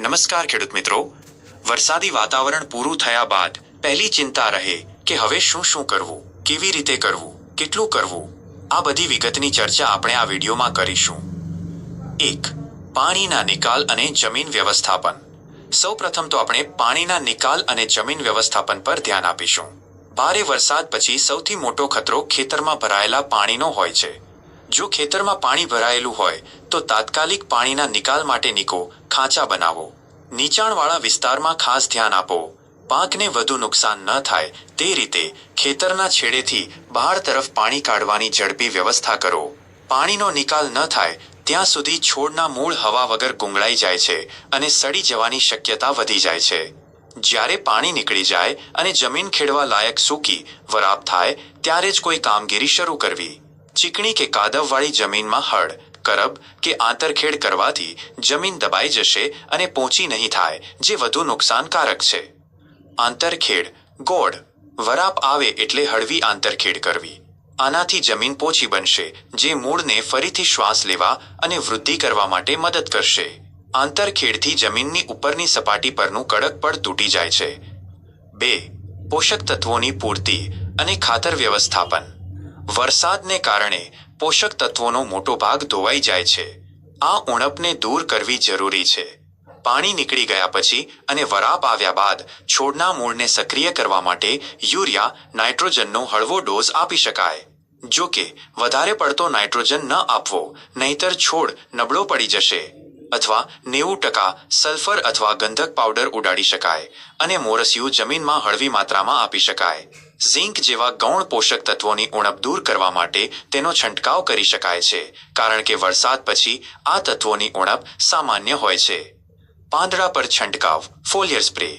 નમસ્કાર ખેડૂત મિત્રો. વરસાદી વાતાવરણ પૂરું થયા બાદ પહેલી ચિંતા રહે કે હવે શું શું કરવું, કેવી રીતે કરવું, કેટલું કરવું? આ બધી વિગતની ચર્ચા આપણે આ વિડીયોમાં કરીશું. એક, પાણીના નિકાલ અને જમીન વ્યવસ્થાપન. સૌપ્રથમ તો આપણે પાણીના નિકાલ અને જમીન વ્યવસ્થાપન પર ધ્યાન આપીશું. ભારે વરસાદ પછી સૌથી મોટો ખતરો ખેતરમાં ભરાયેલા પાણીનો હોય છે. જો ખેતરમાં પાણી ભરાયેલું હોય, તો તાત્કાલિક પાણીના નિકાલ માટે નીકો, ખાંચા બનાવો. નીચાણવાળા વિસ્તારમાં ખાસ ધ્યાન આપો. પાકને વધુ નુકસાન ન થાય, તે રીતે ખેતરના છેડેથી બહાર તરફ પાણી કાઢવાની ઝડપી વ્યવસ્થા કરો. પાણીનો નિકાલ ન થાય, ત્યાં સુધી છોડના મૂળ હવા વગર ગુંગળાઈ જાય છે અને સડી જવાની શક્યતા વધી જાય છે. જ્યારે પાણી નીકળી જાય અને જમીન ખેડવા લાયક સૂકી, વરાપ થાય, ત્યારે જ કોઈ કામગીરી શરૂ કરવી. ચીકણી કે કાદવવાળી જમીનમાં હળ, કરબ કે આંતરખેડ કરવાથી જમીન દબાઈ જશે અને પહોંચી નહીં થાય, જે વધુ નુકસાનકારક છે. આંતરખેડ, ગોળ. વરાપ આવે એટલે હળવી આંતરખેડ કરવી. આનાથી જમીન પોચી બનશે, જે મૂળને ફરીથી શ્વાસ લેવા અને વૃદ્ધિ કરવા માટે મદદ કરશે. આંતરખેડથી જમીનની ઉપરની સપાટી પરનું કડક પડ તૂટી જાય છે. બે. પોષક તત્વોની પૂર્તિ અને ખાતર વ્યવસ્થાપન. વરસાદને કારણે પોષક તત્વોનો મોટો ભાગ ધોવાઈ જાય છે. આ ઉણપને દૂર કરવી જરૂરી છે. પાણી નીકળી ગયા પછી અને વરાપ આવ્યા બાદ છોડના મૂળને સક્રિય કરવા માટે યુરિયા, નાઇટ્રોજનનો હળવો ડોઝ આપી શકાય. જો કે, વધારે પડતો નાઇટ્રોજન ન આપવો, નહીતર છોડ નબળો પડી જશે. અથવા નેવું ટકા સલ્ફર અથવા ગંધક પાવડર ઉડાડી શકાય અને મોરસિયું જમીનમાં હળવી માત્રામાં આપી શકાય. ઝીંક જેવા ગૌણ પોષક તત્વોની ઉણપ દૂર કરવા માટે તેનો છંટકાવ કરી શકાય છે, કારણ કે વરસાદ પછી આ તત્વોની ઉણપ સામાન્ય હોય છે. પાંદડા પર છંટકાવ, ફોલિયર સ્પ્રે.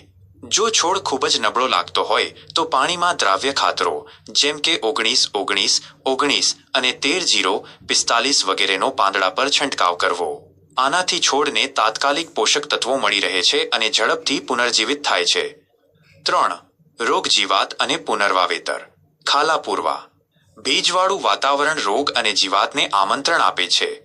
જો છોડ ખૂબ જ નબળો લાગતો હોય, તો પાણીમાં દ્રાવ્ય ખાતરો, જેમ કે ઓગણીસ ઓગણીસ ઓગણીસ અને તેર જીરો, પિસ્તાલીસ વગેરેનો પાંદડા પર છંટકાવ કરવો. આનાથી છોડને તાત્કાલિક પોષક તત્વો મળી રહે છે અને ઝડપથી પુનર્જીવિત થાય છે. ત્રણ રોગ જીવાત અને પુનર્વાવેતર. ખાલા પૂરવા. ભેજવાળું વાતાવરણ રોગ અને જીવાતને આમંત્રણ આપે છે.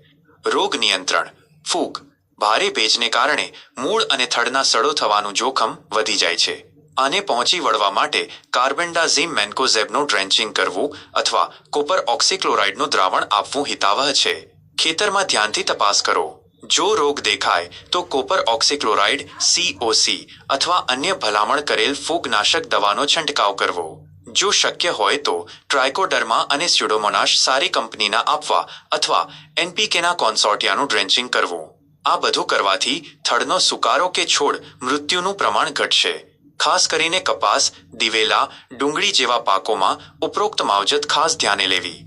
રોગ નિયંત્રણ. ફૂગ. ભારે ભેજને કારણે મૂળ અને થડના સડો થવાનું જોખમ વધી જાય છે. આને પહોંચી વળવા માટે કાર્બેન્ડાઝીમ મેન્કોઝેબનું ડ્રેન્ચિંગ કરવું અથવા કોપર ઓક્સીક્લોરાઇડનું દ્રાવણ આપવું હિતાવહ છે. ખેતરમાં ધ્યાનથી તપાસ કરો. જો રોગ દેખાય, તો કોપર ઓક્સીક્લોરાઇડ સીઓસી અથવા અન્ય ભલામણ કરેલ ફૂગનાશક દવાનો છંટકાવ કરવો. જો શક્ય હોય તો ટ્રાયકોડર્મા અને સ્યુડોમોનાશ સારી કંપનીના આપવા અથવા એનપીકેના કોન્સોર્ટિયાનું ડ્રેન્ચિંગ કરવું. આ બધું કરવાથી થડનો સુકારો કે છોડ મૃત્યુનું પ્રમાણ ઘટશે. ખાસ કરીને કપાસ, દિવેલા, ડુંગળી જેવા પાકોમાં ઉપરોક્ત માવજત ખાસ ધ્યાને લેવી.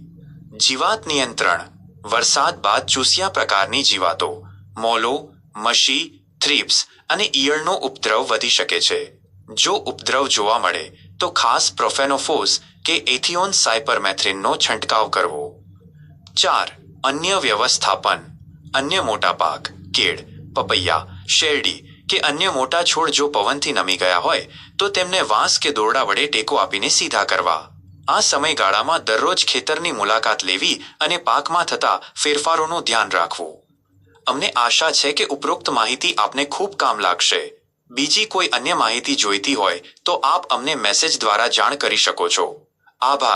જીવાત નિયંત્રણ. વરસાદ બાદ ચૂસિયા પ્રકારની જીવાતો. મોલો, મશી, થ્રીપ્સ અને ઈયળનો ઉપદ્રવ વધી શકે છે. જો ઉપદ્રવ જોવા મળે, તો ખાસ પ્રોફેનોફોસ કે એથિયોન સાયપરમેથ્રિનનો છંટકાવ કરવો. ચાર, અન્ય વ્યવસ્થાપન. અન્ય મોટા પાક, કેળ, પપૈયા, શેરડી કે અન્ય મોટા છોડ જો પવનથી નમી ગયા હોય, તો તેમને વાંસ કે દોરડા વડે ટેકો આપીને સીધા કરવા. આ સમયગાળામાં દરરોજ ખેતરની મુલાકાત લેવી અને પાકમાં થતા ફેરફારોનું ધ્યાન રાખવું. અમને આશા છે કે ઉપરોક્ત માહિતી આપને ખૂબ કામ લાગશે. બીજી કોઈ અન્ય માહિતી જોઈતી હોય તો આપ અમને મેસેજ દ્વારા જાણ કરી શકો છો. આભાર.